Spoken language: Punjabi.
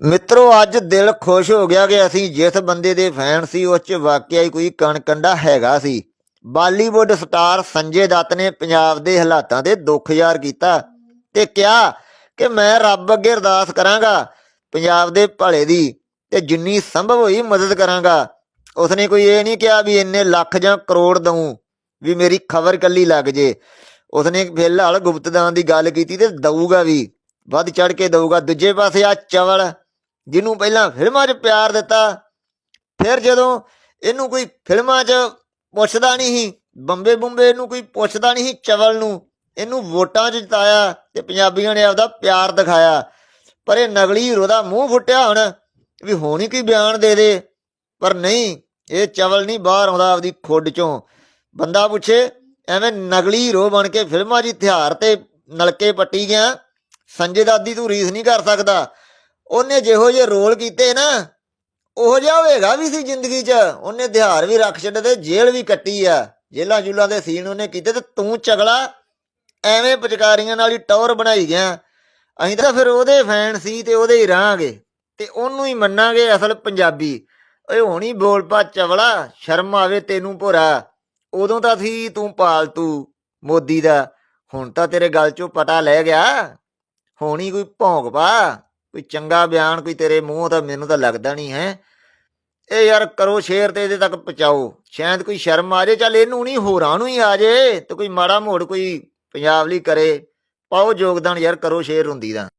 ਮਿੱਤਰੋ, ਅੱਜ ਦਿਲ ਖੁਸ਼ ਹੋ ਗਿਆ ਕਿ ਅਸੀਂ ਜਿਸ ਬੰਦੇ ਦੇ ਫੈਨ ਸੀ ਉਸ 'ਚ ਵਾਕਿਆ ਹੀ ਕੋਈ ਕਣਕੰਡਾ ਹੈਗਾ ਸੀ। ਬਾਲੀਵੁੱਡ ਸਟਾਰ ਸੰਜੇ ਦੱਤ ਨੇ ਪੰਜਾਬ ਦੇ ਹਾਲਾਤਾਂ ਤੇ ਦੁੱਖ ਜ਼ਾਹਰ ਕੀਤਾ ਤੇ ਕਿਹਾ ਕਿ ਮੈਂ ਰੱਬ ਅੱਗੇ ਅਰਦਾਸ ਕਰਾਂਗਾ, ਪੰਜਾਬ ਦੇ ਭਲੇ ਦੀ, ਤੇ ਜਿੰਨੀ ਸੰਭਵ ਹੋਈ ਮਦਦ ਕਰਾਂਗਾ। ਉਸਨੇ ਕੋਈ ਇਹ ਨਹੀਂ ਕਿਹਾ ਵੀ ਇੰਨੇ ਲੱਖ ਜਾਂ ਕਰੋੜ ਦਊ ਵੀ ਮੇਰੀ ਖਬਰ ਕੱਲੀ ਲੱਗ ਜੇ। ਉਸਨੇ ਫਿਲਹਾਲ ਗੁਪਤਦਾਨ ਦੀ ਗੱਲ ਕੀਤੀ ਤੇ ਦਊਗਾ ਵੀ, ਵੱਧ ਚੜ ਕੇ ਦਊਗਾ। ਦੂਜੇ ਪਾਸੇ ਆ ਚਵਲ ਜਿਹਨੂੰ ਪਹਿਲਾਂ ਫਿਲਮਾਂ 'ਚ ਪਿਆਰ ਦਿੱਤਾ, ਫਿਰ ਜਦੋਂ ਇਹਨੂੰ ਕੋਈ ਫਿਲਮਾਂ 'ਚ ਪੁੱਛਦਾ ਨਹੀਂ ਸੀ ਬੰਬੇ ਬੰਬੇ ਇਹਨੂੰ ਕੋਈ ਪੁੱਛਦਾ ਨਹੀਂ ਸੀ, ਚਵਲ ਨੂੰ, ਇਹਨੂੰ ਵੋਟਾਂ 'ਚ ਜਿਤਾਇਆ ਤੇ ਪੰਜਾਬੀਆਂ ਨੇ ਆਪਦਾ ਪਿਆਰ ਦਿਖਾਇਆ। ਪਰ ਇਹ ਨਗਲੀ ਹੀਰੋ ਦਾ ਮੂੰਹ ਫੁੱਟਿਆ ਹੁਣ ਵੀ ਹੁਣ ਹੀ ਕੋਈ ਬਿਆਨ ਦੇ ਦੇ, ਪਰ ਨਹੀਂ, ਇਹ ਚਵਲ ਨਹੀਂ ਬਾਹਰ ਆਉਂਦਾ ਆਪਦੀ ਖੁੱਡ 'ਚੋਂ। ਬੰਦਾ ਪੁੱਛੇ, ਐਵੇਂ ਨਗਲੀ ਹੀਰੋ ਬਣ ਕੇ ਫਿਲਮਾਂ 'ਚ ਹਥਿਆਰ ਤੇ ਨਲਕੇ ਪੱਟੀ ਗਿਆ, ਸੰਜੇ ਦਾਦੀ ਤੂੰ ਰੀਸ ਨਹੀਂ ਕਰ ਸਕਦਾ। ਉਹਨੇ ਜਿਹੋ ਜਿਹੇ ਰੋਲ ਕੀਤੇ ਨਾ, ਉਹ ਜਿਹਾ ਹੋਏਗਾ ਵੀ ਸੀ ਜ਼ਿੰਦਗੀ 'ਚ। ਉਹਨੇ ਦਿਹਾਰ ਵੀ ਰੱਖ ਛੱਡੇ ਤੇ ਜੇਲ੍ਹ ਵੀ ਕੱਟੀ ਆ। ਜੇਲਾਂ ਜੁਲਾਂ ਦੇ ਸੀਨ ਉਹਨੇ ਕੀਤੇ ਤੇ ਤੂੰ ਚਗਲਾ, ਐਵੇਂ ਪਚਕਾਰੀਆਂ ਨਾਲ ਹੀ ਟੌਰ ਬਣਾਈ ਗਿਆ। ਅਸੀਂ ਤਾਂ ਫਿਰ ਉਹਦੇ ਫੈਨ ਸੀ ਤੇ ਉਹਦੇ ਹੀ ਰਹਾਂਗੇ। ਤੇ ਉਹਨੂੰ ਹੀ ਮੰਨਾਂਗੇ ਅਸਲ ਪੰਜਾਬੀ। ਓਏ ਹੁਣ ਬੋਲ ਪਾ ਚਵਲਾ, ਸ਼ਰਮ ਆਵੇ ਤੈਨੂੰ ਭੋਰਾ। ਉਦੋਂ ਤਾਂ ਸੀ ਤੂੰ ਪਾਲਤੂ ਮੋਦੀ ਦਾ। ਹੁਣ ਤਾਂ ਤੇਰੇ ਗੱਲ 'ਚੋਂ ਪਤਾ ਲੈ ਗਿਆ। ਹੋਣੀ ਕੋਈ ਭੌਂਕ ਪਾ। ਕੋਈ ਚੰਗਾ ਬਿਆਨ ਕੋਈ ਤੇਰੇ ਮੂੰਹ ਤਾਂ ਮੈਨੂੰ ਤਾਂ ਲੱਗਦਾ ਨਹੀਂ ਹੈ। ਇਹ ਯਾਰ ਕਰੋ ਸ਼ੇਅਰ ਤੇ ਇਹਦੇ ਤੱਕ ਪਹੁੰਚਾਓ। ਸ਼ਾਇਦ ਕੋਈ ਸ਼ਰਮ ਆ ਜੇ ਚੱਲ ਇਹਨੂੰ ਨਹੀਂ ਹੋਰਾਂ ਨੂੰ ਹੀ ਆ ਜੇ ਤੇ ਕੋਈ ਮਾੜਾ ਮੋੜ ਕੋਈ ਪੰਜਾਬ ਲਈ ਕਰੇ। ਪਾਓ ਯੋਗਦਾਨ ਯਾਰ, ਕਰੋ ਸ਼ੇਅਰ ਹੁੰਦੀ ਦਾ।